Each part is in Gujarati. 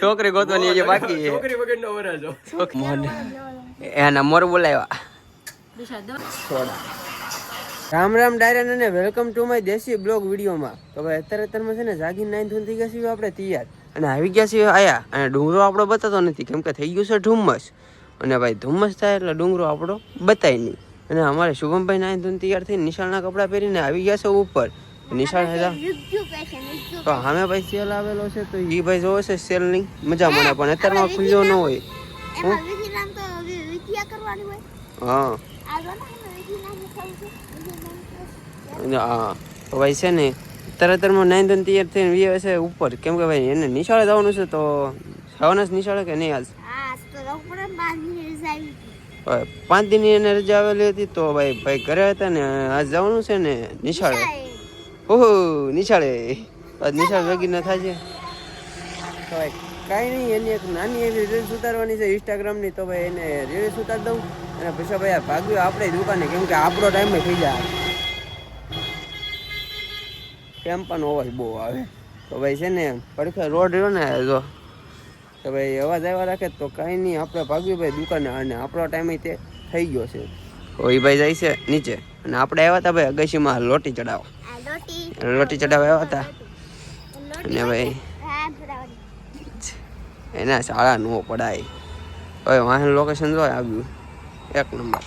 છોકરી ગોતવાની હજી બાકી છે. છોકરી વગરનો વરાજો છોકરી એના મોર બોલાવ્યા. રામ રામ ડાયરન અને welcome to my desi blog વિડીયોમાં. તો ભાઈ અત્યારે અત્યારમાં છે ને જાગીર નાઈન ધૂન થઈ ગયા છીએ આપણે તૈયાર. અને આવી ગયા છીએ આયા. અને ડુંગરો આપણો બતાતો નથી. કેમ કે થઈ ગયું છે ધુમ્મસ. અને ભાઈ ધુમ્મસ થાય એટલે ડુંગરો આપણો બતાય નહીં. અને અમારે શુભમભાઈ નાઈન ધૂન તૈયાર થઈને નિશાળના કપડાં પહેરીને આવી ગયા છે ઉપર. નિશાળ હતા તો હામે ભાઈ સેલ આવેલો છે તો એ ભાઈ જોવે છે સેલની મજા મને પણ. અત્યારમાં ખુલ્યો ન હોય. એમાં વિધિનામ તો વિધિયા કરવાની હોય. હા. હા. તો ભાઈ છે ને તરતરમાં નાઈન ધોન તૈયાર થઈને વી છે ઉપર. કેમ કે ભાઈ એને નિશાળે જવાનું છે તો જવાના જ નિશાળે કે નહીં આજ? પાંચ દિનની એને રજા આવેલી હતી તો ભાઈ ભાઈ ઘરે હતા ને આજ જવાનું છે ને નિશાળે. ઓહો, નિશાળે. નિશાળ ભેગી ન થાય છે કાંઈ નહીં, એની એક નાની એવી રીલ્સ ઉતારવાની છે ઇન્સ્ટાગ્રામની તો ભાઈ, એને રીલ્સ ઉતાર દઉં. અને પછી ભાઈ, આ ભાગ્યું આપણે દુકાને, કેમ કે આપણો ટાઈમ થઈ જાય. કેમ પણ અવાજ બહુ આવે. તો ભાઈ, છે ને, પડખે રોડ રહ્યો ને, જો. તો ભાઈ, અવાજ આવ્યા રાખે તો કાંઈ નહીં, આપણે ભાગ્યું ભાઈ દુકાને, અને આપણો ટાઈમ તે થઈ ગયો છે. તો ભાઈ જાય છે નીચે. અને આપણે આવ્યા હતા ભાઈ અગાશીમાં લોટી ચડાવવા. આ લોટી ચડાવવા આવ્યા હતા. અને ભાઈ એના શાળા નો પડાય. હવે વાહન લોકેશન જો આવ્યું. એક નંબર.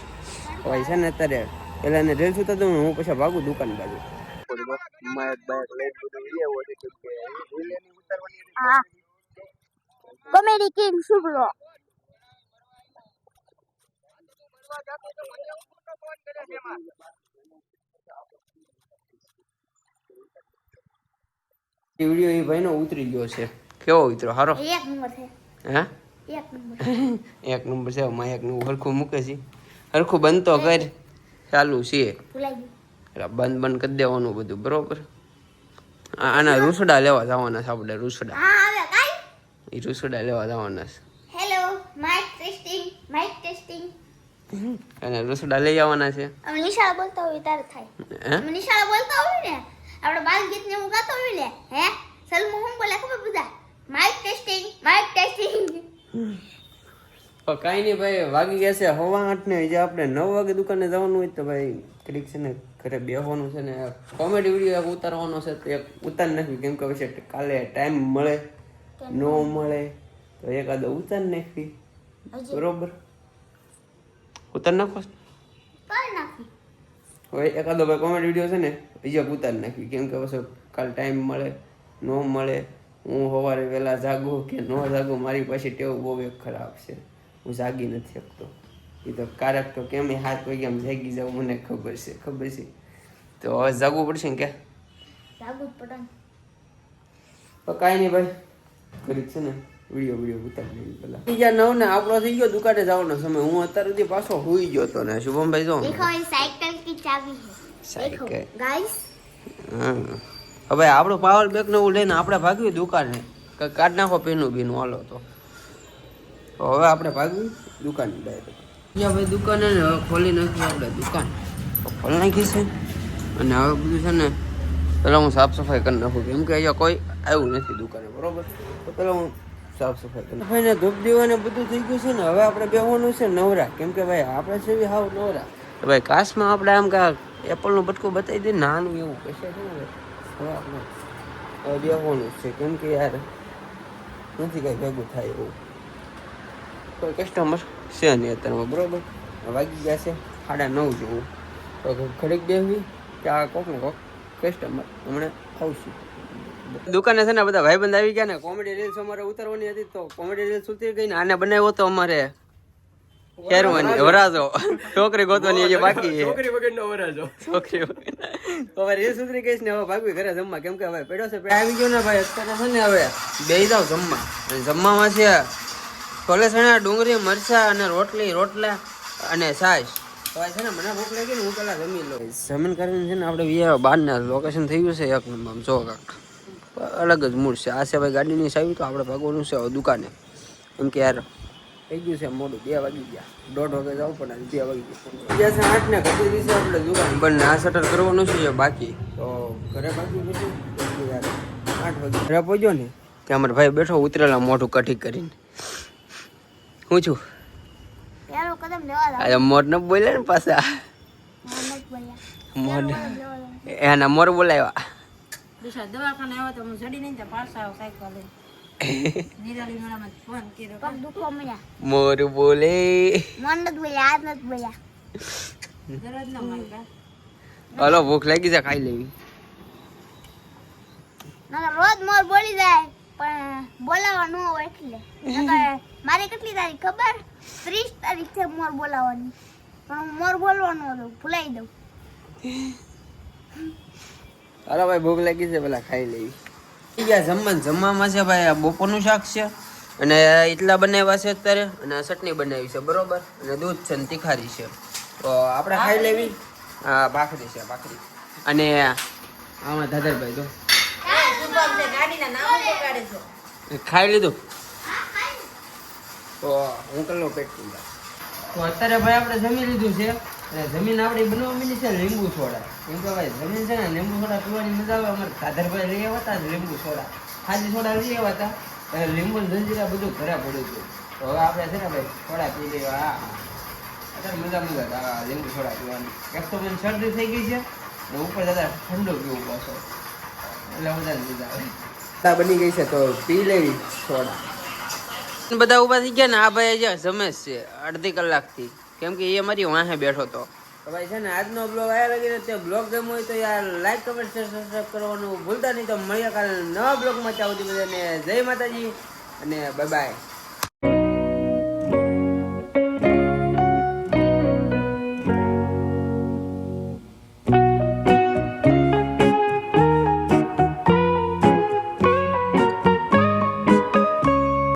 ભાઈ છે ને અત્યારે પેલા એને રેલ સુતા તો હું પછી ભાગું દુકાન બાજુ. હા. કોમેડી કિંગ શુભ્રો વીડિયો એ ભાઈનો ઉતરી ગયો છે. કેવો ઉતરો સારો એક નંબર છે. હા? એક નંબર. એક નંબર છે માયકનું હરખું મૂકે છે. હરખું બનતો કર. ચાલુ છે. બંધ બંધ કરી દેવાનું બધું બરોબર? આના રૂસડા લેવા જવાના છે આપણે રૂસડા. એ રૂસડા લેવા જવાના છે. Hello mic testing mic testing અને રૂસડા લઈ આવવાના છે. નિશાળા બોલતા હોય ત્યારે થાય. નિશાળા બોલતા હોય ને આપણે બાલ ગીત ને હું ગાતો હોય ને હે? સલમુ હું બોલે ખબર બધા? માઇક ટેસ્ટિંગ માઇક ટેસ્ટિંગ કાંઈ નહીં ભાઈ વાગી ગયા છે હવા આઠ ને જે આપણે નવ વાગે દુકાને જવાનું હોય તો ભાઈ ઘડીક છે ને ઘરે બેસવાનું છે ને કોમેડી વીડિયો એક ઉતારવાનો છે તો એક ઉતાર નાખ્યું કેમ કે પછી કાલે ટાઈમ મળે ન મળે. તો એકાદ ઉતાર નાખવી. બરોબર? ઉતાર નાખી. હવે એકાદો ભાઈ કોમેન્ટ વીડિયો છે ને અહીંયા ઉતારી નાખવી કેમ કે પછી કાલ ટાઈમ મળે ન મળે હું સવારે વહેલા જાગું કે ન જાગું મારી પાસે ટેવ બહુ એક ખરાબ છે. હું જાગી નથી શકતો. એ તો કારક તો કેમ એ હાથ પગ આમ જાગી જાવ મને ખબર છે ખબર છે. તો હવે જાગવું પડશે ને કે? જાગવું પડે કાંઈ નહીં ભાઈ. કરી છે ને વીડિયો વીડિયો ઉતારી લઈએ પેલા બીજા નવ ને આપણો થઈ ગયો દુકાને જવાનો સમય. હું અત્યાર સુધી પાછો હોઈ ગયો તો ને. શુભમભાઈ જો સાયકલ चाबी है સાયકલ गाइस હા હવે આપણું પાવર બેક ને એવું લઈને આપણે ભાગ્યું દુકાને કે કાઢ નાખો પીનું બીનું હાલો તો તો હવે આપણે ભાગ્યું દુકાને ડાયરેક્ટ બીજા ભાઈ દુકાને ને હવે ખોલી નાખી આપણે દુકાન તો ખોલી નાખી છે અને હવે બધું છે ને પેલા હું સાફ સફાઈ કરી નાખું કેમ કે અહીંયા કોઈ આવ્યું નથી દુકાને બરોબર તો પેલા હું સાફ સફાઈ કરી નાખું ભાઈ ધૂપ દીવા ને બધું થઈ ગયું છે ને હવે આપણે બેહવાનું છે નવરા કેમ કે ભાઈ આપણે છે બી હાવ નવરા તો ભાઈ કાશમાં આપણે આમ કા એપલનું બટકો બતાવી દે, નાનું એવું કશે છે ને જ છે. કેમ કે યાર, નથી કાંઈ ભેગું થાય એવું. કોઈ કસ્ટમર છે નહીં અત્યારમાં, બરાબર? વાગી ગયા છે સાડા નવ જેવું. તો ઘડીક બેસવી કે આ કોક ને કોક કસ્ટમર હમણાં આવશું. દુકાને છે ને બધા ભાઈબંધ આવી ગયા ને કોમેડી રીલ્સ અમારે ઉતારવાની હતી તો કોમેડી રીલ્સ ઉતરી ગઈ ને આને બનાવ્યો તો અમારે શેરવાની વરાજો. છોકરી ગોતવાની હજી બાકી છે. છોકરી વગરનો વરાજો. છોકરી હવે એ ઉતરી ગઈ ને હવે ભાગવી ઘરે જમવા. કેમ કે હવે પેડો છે આવી ગયો ને ભાઈ. અત્યારે છે ને હવે બે જાવ જમવા. અને જમવામાં છે છોલે ચણા ડુંગળી મરચા અને રોટલી રોટલા અને છાશ. છે ને મને ભૂખ લાગી ને હું પેલા જમી લઉં. જમીન કરીને છે ને આપણે વીઆ બહારના લોકેશન થઈ ગયું છે એક નંબર જો કાક. અલગ જ મૂડ છે. આ છે ભાઈ ગાડીની સાવી તો આપણે ભાગવાનું છે દુકાને. એમ કે યાર થઈ ગયું છે મોડું બે વાગી ગયા. દોઢ વાગે જવું પણ બે વાગી ગયા. બીજા છે આઠ ને ઘટી દિવસે આપણે દુકાન પણ આ શટર કરવાનું છે બાકી? તો ઘરે બાકી પછી આઠ વાગે ઘરે પહોંચ્યો ને ત્યાં મારા ભાઈ બેઠો ઉતરેલા મોઢું કઠી કરીને. હું છું? આજે મોર ન બોલે ને પાછા? મોર એના મોર બોલાવ્યા. દવાખાને આવ્યો તો હું ચડી નહીં પાછા સાયકલ મોર બોલે હલો ભૂખ લાગી છે ખાઈ લેવી રોજ મોર બોલી જાય પણ બોલાવા ન હોય એટલે મારી કેટલી તારીખ ખબર ત્રીસ તારીખ છે મોર બોલાવવાની પણ મોર બોલવાનું હતું ભૂલાઈ દઉં અરે ભાઈ ભૂખ લાગી છે પેલા ખાઈ લેવી જમવાનું જમવામાં છે ભાઈ આ બપોરનું શાક છે. અને એટલા બનાવ્યા છે અત્યારે. અને ચટણી બનાવી છે બરોબર? અને દૂધ છે ને તીખારી છે. તો આપણે ખાઈ લેવી? હા ભાખરી છે ભાખરી. અને આમાં દાદરભાઈ તો ખાઈ લીધું? તો હું કલો પેટ તો અત્યારે ભાઈ આપણે જમી લીધું છે. અને જમીન આપણે બનાવવા માંડી છે લીંબુ સોડા. કેમ કે ભાઈ જમીન છે ને લીંબુ સોડા પીવાની મજા આવે. અમારે કાધરભાઈ લઈ આવ્યા હતા લીંબુ સોડા. ખાલી સોડા લઈ આવ્યા હતા. અને લીંબુ જંજીરા બધું ઘરે પડ્યું હતું. તો હવે આપણે છે ને ભાઈ સોડા પી લેવા હા. અત્યારે મજા મજા આવે આ લીંબુ સોડા પીવાની. એક તો મને શરદી થઈ ગઈ છે ને ઉપર દાદા ઠંડો પીવું પાછો એટલે વધારે મજા આવે. બની ગઈ છે તો પી લેવી સોડા. બધા ઊભા થઈ ગયા ને આ ભાઈ જે જમે છે અડધી કલાકથી. કેમ કે એ મારી વાહે બેઠો તો તો ભાઈ છે ને, આજનો બ્લોગ આવ્યા લાગી તે બ્લોગ ગમ્યો હોય તો યાર લાઈક કમેન્ટ શેર સબસ્ક્રાઈબ કરવાનું ભૂલતા નહીં. તો મળ્યા કાલે નવા બ્લોગમાં ચાવું બધાને જય માતાજી અને બાય બાય